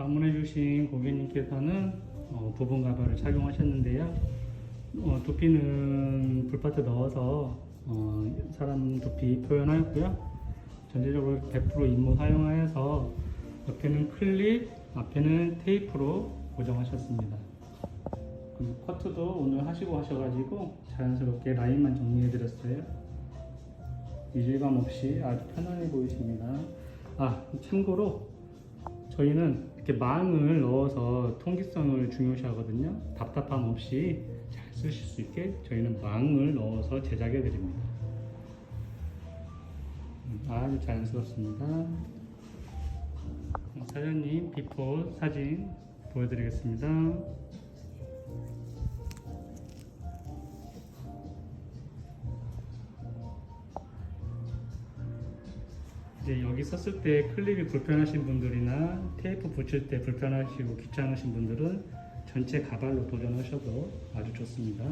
방문해주신 고객님께서는 어, 부분 가발을 착용하셨는데요. 어, 두피는 불파트 넣어서 어, 사람 두피 표현하였고요. 전체적으로 100% 인모 사용하여서 옆에는 클립, 앞에는 테이프로 고정하셨습니다. 커트도 오늘 하시고 하셔가지고 자연스럽게 라인만 정리해드렸어요. 이질감 없이 아주 편안해 보이십니다. 아 참고로 저희는 이렇게 망을 넣어서 통기성을 중요시하거든요. 답답함 없이 잘 쓰실 수 있게 저희는 망을 넣어서 제작해 드립니다. 음, 아주 자연스럽습니다. 어, 사장님 비포 사진 보여드리겠습니다. 이제 여기 썼을 때 클립이 불편하신 분들이나 테이프 붙일 때 불편하시고 귀찮으신 분들은 전체 가발로 도전하셔도 아주 좋습니다.